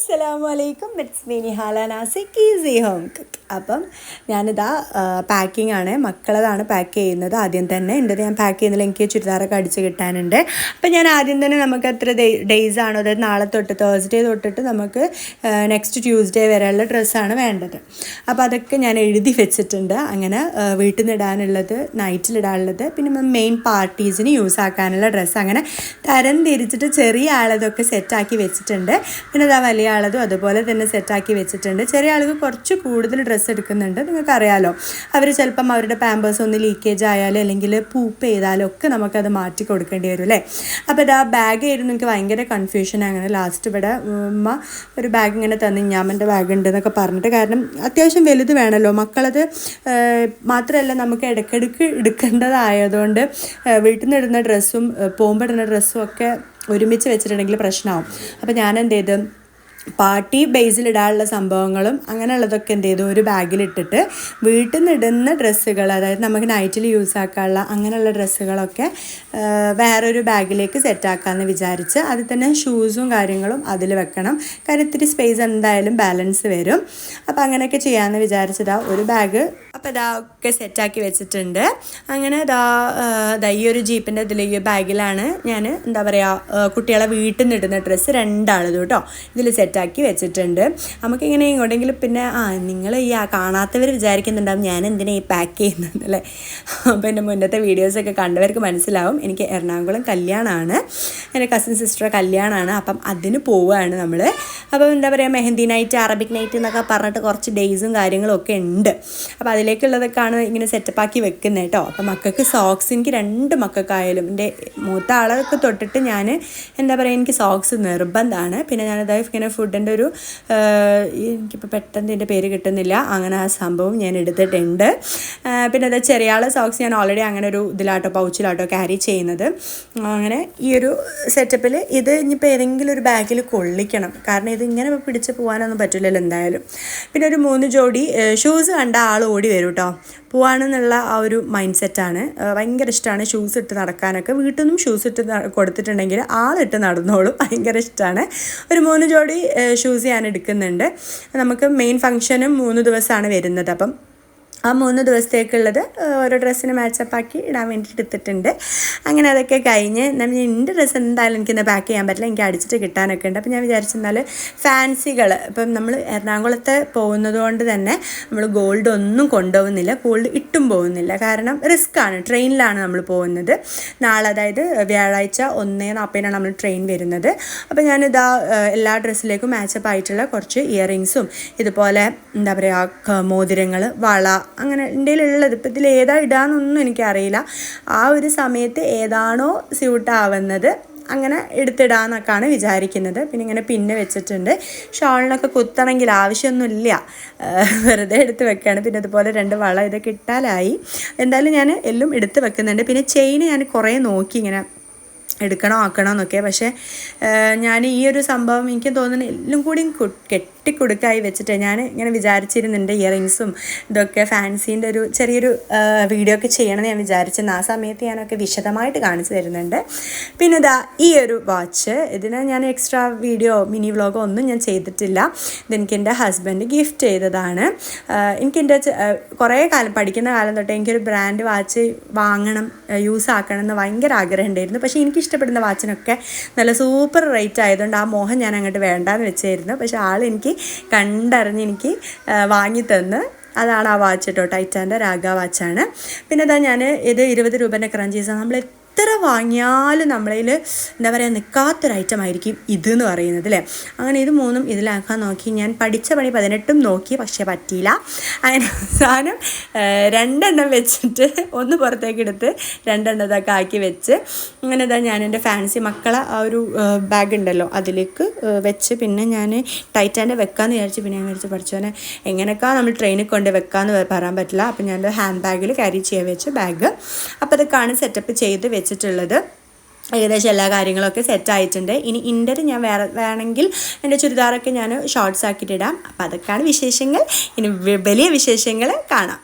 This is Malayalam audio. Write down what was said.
അസ്സലാമു അലൈക്കും it's me Nihala Nasik easy home cook appam ഞാനിതാ പാക്കിംഗ് ആണ് മക്കളതാണ് പാക്ക് ചെയ്യുന്നത്. ആദ്യം തന്നെ എന്റെ ഞാൻ പാക്ക് ചെയ്യുന്നതിൽ എനിക്ക് ചുരിദാറൊക്കെ അടിച്ച് കിട്ടാനുണ്ട്. അപ്പം ഞാൻ ആദ്യം തന്നെ നമുക്ക് എത്ര ഡേയ്സ് ആണോ അതായത് നാളെ തൊട്ട് തേഴ്സ്ഡേ തൊട്ടിട്ട് നമുക്ക് നെക്സ്റ്റ് ട്യൂസ്ഡേ വരെയുള്ള ഡ്രസ്സാണ് വേണ്ടത്. അപ്പോൾ അതൊക്കെ ഞാൻ എഴുതി വെച്ചിട്ടുണ്ട്. അങ്ങനെ വീട്ടിൽ നിന്ന് ഇടാനുള്ളത് നൈറ്റിലിടാനുള്ളത് പിന്നെ മെയിൻ പാർട്ടീസിന് യൂസ് ആക്കാനുള്ള ഡ്രസ്സ് അങ്ങനെ തരം തിരിച്ചിട്ട് ചെറിയ ആളതൊക്കെ സെറ്റാക്കി വെച്ചിട്ടുണ്ട്. പിന്നെ അതാ വലിയ ആളതും അതുപോലെ തന്നെ സെറ്റാക്കി വെച്ചിട്ടുണ്ട്. ചെറിയ ആൾക്ക് കുറച്ച് കൂടുതൽ ഡ്രസ്സ് എടുക്കുന്നുണ്ട്. നിങ്ങൾക്കറിയാലോ. അവർ ചിലപ്പം അവരുടെ പാമ്പേഴ്സ് ഒന്ന് ലീക്കേജ് ആയാലും അല്ലെങ്കിൽ പൂപ്പ് ചെയ്താലും ഒക്കെ നമുക്കത് മാറ്റി കൊടുക്കേണ്ടി വരും അല്ലേ? അപ്പോൾ ഇത് ആ ബാഗ് ആയിരുന്നു. എനിക്ക് ഭയങ്കര കൺഫ്യൂഷൻ അങ്ങനെ ലാസ്റ്റ് ഇവിടെ ഉമ്മ ഒരു ബാഗ് ഇങ്ങനെ തന്നു ഞാമന്റെ ബാഗ് ഉണ്ട് എന്നൊക്കെ പറഞ്ഞിട്ട്. കാരണം അത്യാവശ്യം വലുത് വേണമല്ലോ. മക്കളത് മാത്രമല്ല നമുക്ക് ഇടയ്ക്കിടയ്ക്ക് എടുക്കേണ്ടതായതുകൊണ്ട് വീട്ടിൽ നിന്ന് ഇടുന്ന ഡ്രസ്സും പോകുമ്പോൾ ഇടുന്ന ഡ്രസ്സും ഒക്കെ ഒരുമിച്ച് വെച്ചിട്ടുണ്ടെങ്കിൽ പ്രശ്നമാവും. അപ്പോൾ ഞാൻ എന്ത് ചെയ്തു? പാർട്ടി ബേസിൽ ഇടാനുള്ള സംഭവങ്ങളും അങ്ങനെയുള്ളതൊക്കെ എന്ത് ചെയ്തു? ഒരു ബാഗിലിട്ടിട്ട് വീട്ടിൽ നിന്ന് ഇടുന്ന ഡ്രസ്സുകൾ അതായത് നമുക്ക് നൈറ്റിൽ യൂസ് ആക്കാനുള്ള അങ്ങനെയുള്ള ഡ്രസ്സുകളൊക്കെ വേറൊരു ബാഗിലേക്ക് സെറ്റാക്കാമെന്ന് വിചാരിച്ച് അതിൽ തന്നെ ഷൂസും കാര്യങ്ങളും അതിൽ വെക്കണം. കാര്യം ഇത്തിരി സ്പേസ് എന്തായാലും ബാലൻസ് വരും. അപ്പോൾ അങ്ങനെയൊക്കെ ചെയ്യാമെന്ന് വിചാരിച്ചതാ ഒരു ബാഗ് അപ്പോൾ ഇതാ ഒക്കെ സെറ്റാക്കി വെച്ചിട്ടുണ്ട്. അങ്ങനെ ഇതാ ഇതാ ഈ ഒരു ജീപ്പിന്റെ ഇതിൽ ഈ ബാഗിലാണ് ഞാൻ എന്താ പറയുക കുട്ടികളെ വീട്ടിൽ നിന്ന് ഇടുന്ന ഡ്രസ്സ് രണ്ടാളത് കേട്ടോ ഇതിൽ സെറ്റാക്കി വെച്ചിട്ടുണ്ട്. നമുക്കിങ്ങനെ ഇങ്ങോട്ടെങ്കിലും പിന്നെ ആ നിങ്ങൾ ഈ ആ കാണാത്തവർ വിചാരിക്കുന്നുണ്ടാവും ഞാൻ എന്തിനാ ഈ പാക്ക് ചെയ്യുന്നത് അല്ലേ? അപ്പോൾ എന്റെ മുന്നത്തെ വീഡിയോസൊക്കെ കണ്ടവർക്ക് മനസ്സിലാവും. എനിക്ക് എറണാകുളം കല്യാണമാണ് എന്റെ കസിൻ സിസ്റ്റർ കല്യാണമാണ് അപ്പം അതിന് പോവുകയാണ് നമ്മൾ അപ്പം എന്താ പറയുക മെഹന്തി നൈറ്റ് അറബിക് നൈറ്റ് എന്നൊക്കെ പറഞ്ഞിട്ട് കുറച്ച് ഡേയ്സും കാര്യങ്ങളും ഒക്കെ ഉണ്ട്. അപ്പോൾ അതിലേക്കുള്ളതൊക്കെയാണ് ഇങ്ങനെ സെറ്റപ്പാക്കി വെക്കുന്നത് കേട്ടോ അപ്പം മക്കൾക്ക് സോക്സ് എനിക്ക് രണ്ട് മക്കൾക്കായാലും എന്റെ മൂത്ത ആളൊക്കെ തൊട്ടിട്ട് ഞാൻ എന്താ പറയുക എനിക്ക് സോക്സ് നിർബന്ധമാണ് പിന്നെ ഞാനത് ഇങ്ങനെ ഫുഡിന്റെ ഒരു എനിക്കിപ്പോൾ പെട്ടെന്ന് എന്റെ പേര് കിട്ടുന്നില്ല. അങ്ങനെ ആ സംഭവം ഞാൻ എടുത്തിട്ടുണ്ട്. പിന്നെ അത് ചെറിയ ആളെ സോക്സ് ഞാൻ ഓൾറെഡി അങ്ങനെ ഒരു ഇതിലാട്ടോ പൗച്ചിലാട്ടോ ക്യാരി ചെയ്യുന്നത്. അങ്ങനെ ഈ ഒരു സെറ്റപ്പിൽ ഇത് ഇനിയിപ്പോൾ ഏതെങ്കിലും ഒരു ബാഗിൽ കൊള്ളിക്കണം. കാരണം ഇത് ഇങ്ങനെ പിടിച്ച് പോകാനൊന്നും പറ്റില്ലല്ലോ എന്തായാലും. പിന്നെ ഒരു മൂന്ന് ജോഡി ഷൂസ് കണ്ട ആൾ ഓടി വരും കേട്ടോ പോവാണെന്നുള്ള ആ ഒരു മൈൻഡ് സെറ്റാണ് ഭയങ്കര ഇഷ്ടമാണ് ഷൂസ് ഇട്ട് നടക്കാനൊക്കെ. വീട്ടിൽ നിന്നും ഷൂസ് ഇട്ട് കൊടുത്തിട്ടുണ്ടെങ്കിൽ ആളിട്ട് നടന്നോളും. ഭയങ്കര ഇഷ്ടമാണ് ഒരു മൂന്ന് ജോഡി ഷൂസ് ഞാൻ എടുക്കുന്നുണ്ട്. നമുക്ക് മെയിൻ ഫങ്ഷനും മൂന്ന് ദിവസമാണ് വരുന്നത്. അപ്പം ആ മൂന്ന് ദിവസത്തേക്കുള്ളത് ഓരോ ഡ്രസ്സിന് മാച്ചപ്പ് ആക്കി ഇടാൻ വേണ്ടിയിട്ട് എടുത്തിട്ടുണ്ട്. അങ്ങനെ അതൊക്കെ കഴിഞ്ഞ് നമ്മൾ എന്റെ ഡ്രസ്സ് എന്തായാലും എനിക്കിന്ന് പാക്ക് ചെയ്യാൻ പറ്റില്ല. എനിക്ക് അടിച്ചിട്ട് കിട്ടാനൊക്കെ ഉണ്ട്. അപ്പോൾ ഞാൻ വിചാരിച്ചെന്നാൽ ഫാൻസികൾ ഇപ്പം നമ്മൾ എറണാകുളത്ത് പോകുന്നത് കൊണ്ട് തന്നെ നമ്മൾ ഗോൾഡ് ഒന്നും കൊണ്ടുപോകുന്നില്ല. ഗോൾഡ് ഇട്ടും പോകുന്നില്ല. കാരണം റിസ്ക് ആണ് ട്രെയിനിലാണ് നമ്മൾ പോകുന്നത്. നാളെ അതായത് വ്യാഴാഴ്ച ഒന്നേ നാൽപ്പതിനാണ് നമ്മൾ ട്രെയിൻ വരുന്നത്. അപ്പോൾ ഞാനിതാ എല്ലാ ഡ്രസ്സിലേക്കും മാച്ചപ്പ് ആയിട്ടുള്ള കുറച്ച് ഇയറിങ്സും ഇതുപോലെ എന്താ പറയുക മോതിരങ്ങൾ വള അങ്ങനെ എന്റെ ഉള്ളത് ഇപ്പം ഇതിൽ ഏതാ ഇടാന്നൊന്നും എനിക്കറിയില്ല. ആ ഒരു സമയത്ത് ഏതാണോ സ്യൂട്ടാവുന്നത് അങ്ങനെ എടുത്തിടാന്നൊക്കെയാണ് വിചാരിക്കുന്നത്. പിന്നെ ഇങ്ങനെ പിന്നെ വെച്ചിട്ടുണ്ട്. ഷോളിനൊക്കെ കുത്തണമെങ്കിൽ ആവശ്യമൊന്നുമില്ല. വെറുതെ എടുത്ത് വെക്കുകയാണ്. പിന്നെ അതുപോലെ രണ്ട് വള ഇതൊക്കെ ഇട്ടാലായി എന്തായാലും ഞാൻ എല്ലാം എടുത്ത് വെക്കുന്നുണ്ട്. പിന്നെ ചെയിൻ ഞാൻ കുറേ നോക്കി ഇങ്ങനെ എടുക്കണോ ആക്കണോ എന്നൊക്കെ. പക്ഷേ ഞാൻ ഈ ഒരു സംഭവം എനിക്ക് തോന്നുന്നു എല്ലാം കൂടി കെട്ടിക്കൊടുക്കായി വെച്ചിട്ട് ഞാൻ ഇങ്ങനെ വിചാരിച്ചിരുന്നുണ്ട് ഇയറിങ്സും ഇതൊക്കെ ഫാൻസീന്റെ ഒരു ചെറിയൊരു വീഡിയോ ഒക്കെ ചെയ്യണമെന്ന് ഞാൻ വിചാരിച്ചിരുന്നു. ആ സമയത്ത് ഞാനൊക്കെ വിശദമായിട്ട് കാണിച്ചു തരുന്നുണ്ട്. പിന്നെ ഇതാ ഈ ഒരു വാച്ച് ഇതിന് ഞാൻ എക്സ്ട്രാ വീഡിയോ മിനി വ്ളോഗോ ഒന്നും ഞാൻ ചെയ്തിട്ടില്ല. ഇതെനിക്ക് എന്റെ ഹസ്ബൻഡ് ഗിഫ്റ്റ് ചെയ്തതാണ്. എനിക്ക് എന്റെ കുറേ കാലം പഠിക്കുന്ന കാലം തൊട്ട് എനിക്കൊരു ബ്രാൻഡ് വാച്ച് വാങ്ങണം യൂസ് ആക്കണം എന്ന് ഭയങ്കര ആഗ്രഹം ഉണ്ടായിരുന്നു. പക്ഷേ എനിക്ക് ഇഷ്ടപ്പെടുന്ന വാച്ചിനൊക്കെ നല്ല സൂപ്പർ റേറ്റ് ആയതുകൊണ്ട് ആ മോഹം ഞാൻ അങ്ങോട്ട് വേണ്ടാന്ന് വെച്ചായിരുന്നു. പക്ഷെ ആൾ എനിക്ക് കണ്ടറിഞ്ഞ് എനിക്ക് വാങ്ങി തന്ന്. അതാണ് ആ വാച്ച് കേട്ടോ ടൈറ്റാന്റെ രാഗ വാച്ചാണ്. പിന്നെ ഇതാ ഞാൻ ഇത് ഇരുപത് രൂപേന്റെ ക്രഞ്ചീസ് നമ്മൾ എത്ര വാങ്ങിയാലും നമ്മളതിൽ എന്താ പറയുക നിൽക്കാത്തൊരു ഐറ്റം ആയിരിക്കും ഇത് എന്ന് പറയുന്നത് അല്ലേ അങ്ങനെ ഇത് മൂന്നും ഇതിലാക്കാൻ നോക്കി. ഞാൻ പഠിച്ച പണി പതിനെട്ടും നോക്കി പക്ഷേ പറ്റിയില്ല. അതിന് അവസാനം രണ്ടെണ്ണം വെച്ചിട്ട് ഒന്ന് പുറത്തേക്ക് എടുത്ത് രണ്ടെണ്ണം ഇതൊക്കെ ആക്കി വെച്ച് അങ്ങനെ ഇതാ ഞാൻ എന്റെ ഫാൻസി മക്കളെ ആ ഒരു ബാഗ് ഉണ്ടല്ലോ അതിലേക്ക് വെച്ച് പിന്നെ ഞാൻ ടൈറ്റാന്റെ വെക്കാമെന്ന് വിചാരിച്ച് പിന്നെ ഞാൻ വിചാരിച്ച് പഠിച്ചോനെ എങ്ങനെയൊക്കെ നമ്മൾ ട്രെയിനിൽ കൊണ്ട് വെക്കാമെന്ന് പറയാൻ പറ്റില്ല. അപ്പം ഞാൻ ഹാൻഡ് ബാഗിൽ ക്യാരി ചെയ്യാൻ വെച്ച് ബാഗ് അപ്പോൾ അതൊക്കെയാണ് സെറ്റപ്പ് ചെയ്ത് വെച്ചിട്ടുള്ളത്. ഏകദേശം എല്ലാ കാര്യങ്ങളൊക്കെ സെറ്റ് ആയിട്ടുണ്ട്. ഇനി ഇന്റർ ഞാൻ വേറെ വേണമെങ്കിൽ എന്റെ ചുരിദാറൊക്കെ ഞാൻ ഷോർട്സ് ആക്കിയിട്ടിടാം അപ്പോൾ അതൊക്കെയാണ് വിശേഷങ്ങൾ. ഇനി വലിയ വിശേഷങ്ങൾ കാണാം.